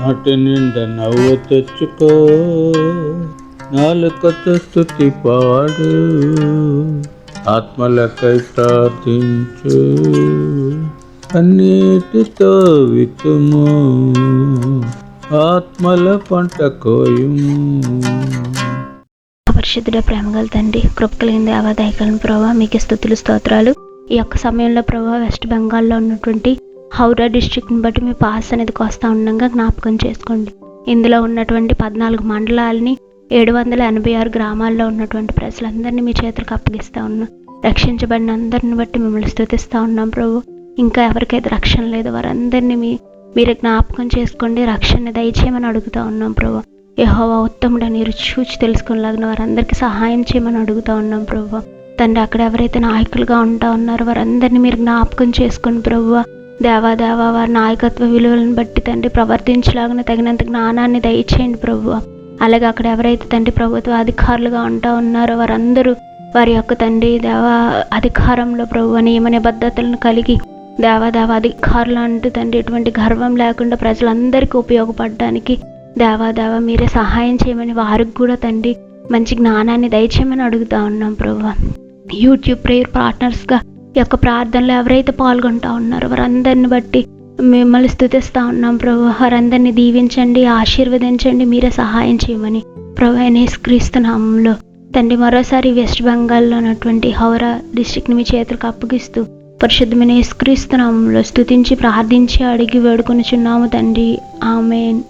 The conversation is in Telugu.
నాటి నిండా నవ్వు తెచ్చుకో. నాలుకతో స్థుతి పాడు. ఆత్మలకై ప్రార్థించు. అన్నిటితో వితుము ఆత్మల పంట కోయుము. పరిశుద్ధుడ ప్రేమగల తండ్రి కృప కలిగిన దేవాదాయకలను ప్రభావ మీకు స్థుతులు స్తోత్రాలు. ఈ యొక్క సమయంలో ప్రభావ వెస్ట్ బెంగాల్లో ఉన్నటువంటి హౌరా డిస్ట్రిక్ట్ని బట్టి మీ పాస్ అనేది వస్తూ ఉండగా జ్ఞాపకం చేసుకోండి. ఇందులో ఉన్నటువంటి పద్నాలుగు మండలాలని ఏడు వందల ఎనభై ఆరు గ్రామాల్లో ఉన్నటువంటి ప్రజలందరినీ మీ చేతులకు అప్పగిస్తూ ఉన్నాం. రక్షించబడిన అందరిని బట్టి మిమ్మల్ని స్థుతిస్తూ ఉన్నాం ప్రభు. ఇంకా ఎవరికైతే రక్షణ లేదు వారందరినీ మీ మీరు జ్ఞాపకం చేసుకోండి. రక్షణ దయచేయమని అడుగుతూ ఉన్నాం ప్రభు. యెహోవా ఉత్తముడు రుచి చూచి తెలుసుకునేలాగిన వారందరికీ సహాయం చేయమని అడుగుతూ ఉన్నాం ప్రభు. తండ్రి అక్కడ ఎవరైతే నాయకులుగా ఉంటా ఉన్నారో వారందరినీ మీరు జ్ఞాపకం చేసుకోండి ప్రభు. దేవాదేవా వారి నాయకత్వ విలువలను బట్టి తండ్రి ప్రవర్తించలాగిన తగినంత జ్ఞానాన్ని దయచేయండి ప్రభు అలాగే అక్కడ ఎవరైతే తండ్రి ప్రభుత్వ అధికారులుగా ఉంటా ఉన్నారో వారందరూ వారి యొక్క తండ్రి దేవ అధికారంలో ప్రభు నియమ నిబద్ధతలను కలిగి దేవాదేవ అధికారులు అంటూ తండ్రి ఎటువంటి గర్వం లేకుండా ప్రజలందరికీ ఉపయోగపడడానికి దేవాదేవ మీరే సహాయం చేయమని వారికి కూడా తండ్రి మంచి జ్ఞానాన్ని దయచేయమని అడుగుతా ఉన్నాం ప్రభు యూట్యూబ్ ప్రేయర్ పార్ట్నర్స్గా యొక్క ప్రార్థనలో ఎవరైతే పాల్గొంటా ఉన్నారో వారందరిని బట్టి మిమ్మల్ని స్థుతిస్తూ ఉన్నాం ప్రభు. వారందరినీ దీవించండి ఆశీర్వదించండి మీరే సహాయం చేయమని ప్రభు క్రీస్తు తండ్రి మరోసారి వెస్ట్ బెంగాల్లో ఉన్నటువంటి హౌరా డిస్టిక్ని మీ చేతులకు అప్పగిస్తూ పరిశుద్ధమైన యేసుక్రీస్తు స్థుతించి ప్రార్థించి అడిగి వేడుకొని చున్నాము తండ్రి. ఆమెన్.